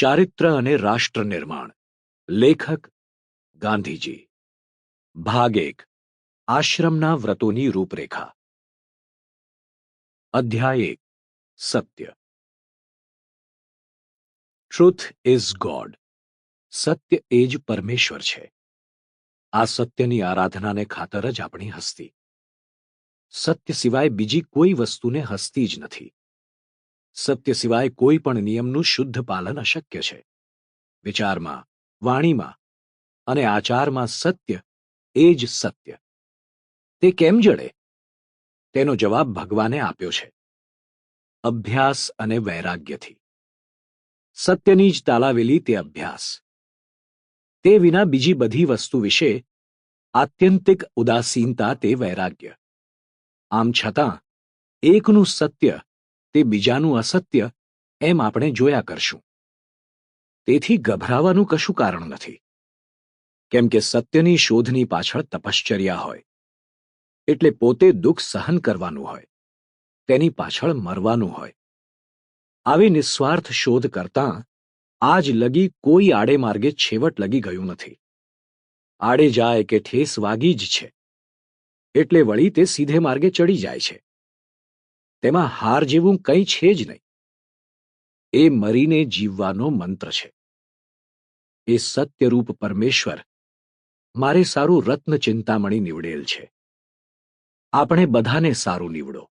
ચારિત્ર અને રાષ્ટ્ર નિર્માણ. લેખક, ગાંધીજી. ભાગ એક, આશ્રમના વ્રતોની રૂપરેખા. અધ્યાય એક, સત્ય. ટ્રુથ ઇઝ ગોડ સત્ય એ જ પરમેશ્વર છે. આ સત્યની આરાધનાને ખાતર જ આપણી હસ્તી. સત્ય સિવાય બીજી કોઈ વસ્તુને હસ્તી જ નથી. સત્ય સિવાય કોઈ પણ નિયમનું શુદ્ધ પાલન અશક્ય છે. વિચારમાં, વાણીમાં અને આચારમાં સત્ય એ જ સત્ય. તે કેમ જડે? તેનો જવાબ ભગવાને આપ્યો છે. અભ્યાસ અને વૈરાગ્યથી. સત્યની જ તાલાવેલી તે અભ્યાસ. તે વિના બીજી બધી વસ્તુ વિશે આત્યંતિક ઉદાસીનતા તે વૈરાગ્ય. આમ છતાં, એકનું સત્ય તે બીજાનું અસત્ય એમ આપણે જોયા કરશું. તેથી ગભરાવાનું કશું કારણ નથી. કેમ કે સત્યની શોધની પાછળ તપશ્ચર્યા હોય, એટલે પોતે દુઃખ સહન કરવાનું હોય, તેની પાછળ મરવાનું હોય. આવી નિસ્વાર્થ શોધ કરતાં આજ લગી કોઈ આડે માર્ગે છેવટ લગી ગયું નથી. આડે જાય કે ઠેસ વાગી જ છે, એટલે વળી તે સીધે માર્ગે ચડી જાય છે. તેમાં હાર જેવું કંઈ છે જ નહીં. એ મરીને જીવવાનો મંત્ર છે. એ સત્યરૂપ પરમેશ્વર મારે સારું રત્ન ચિંતામણી નીવડેલ છે. આપણે બધાને સારું નીવડો.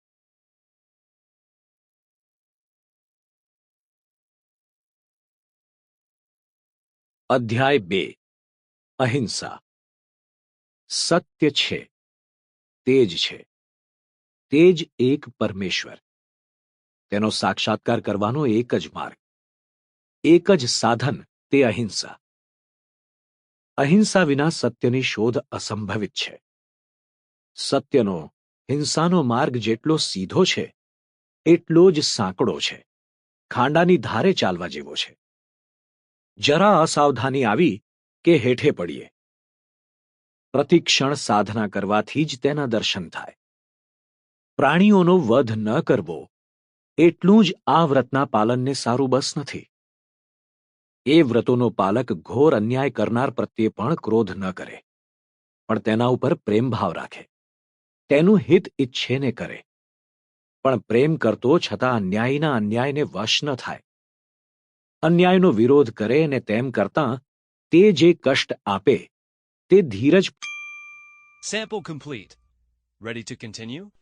અધ્યાય બે. અહિંસા. સત્ય છે. તે જ છે. તે જ એક પરમેશ્વર. તેનો સાક્ષાત્કાર કરવાનો એક જ માર્ગ. એક જ સાધન, તે અહિંસા. અહિંસા વિના સત્યની શોધ અસંભવિત છે. સત્યનો, હિંસાનો માર્ગ જેટલો સીધો છે, એટલો જ સાંકડો છે. ખાંડાની ધારે ચાલવા જેવો છે. જરા અસાવધાની આવી કે હેઠે પડીએ. પ્રતિક્ષણ સાધના કરવાથી જ તેના દર્શન થાય. પ્રાણીઓનો વધ ન કરવો. એટલું જ આ વ્રતના પાલનને સારું બસ નથી. એ વ્રતોનો પાલક ઘોર અન્યાય કરનાર પ્રત્યે પણ ક્રોધ ન કરે. પણ તેના ઉપર પ્રેમભાવ રાખે. તેનું હિત ઈચ્છે ને કરે. પણ પ્રેમ કરતો છતાં અન્યાયના અન્યાયને વશ ન થાય. અન્યાયનો વિરોધ કરે ને તેમ કરતાં તે જે કષ્ટ આપે તે ધીરજ Sample complete. Ready to continue?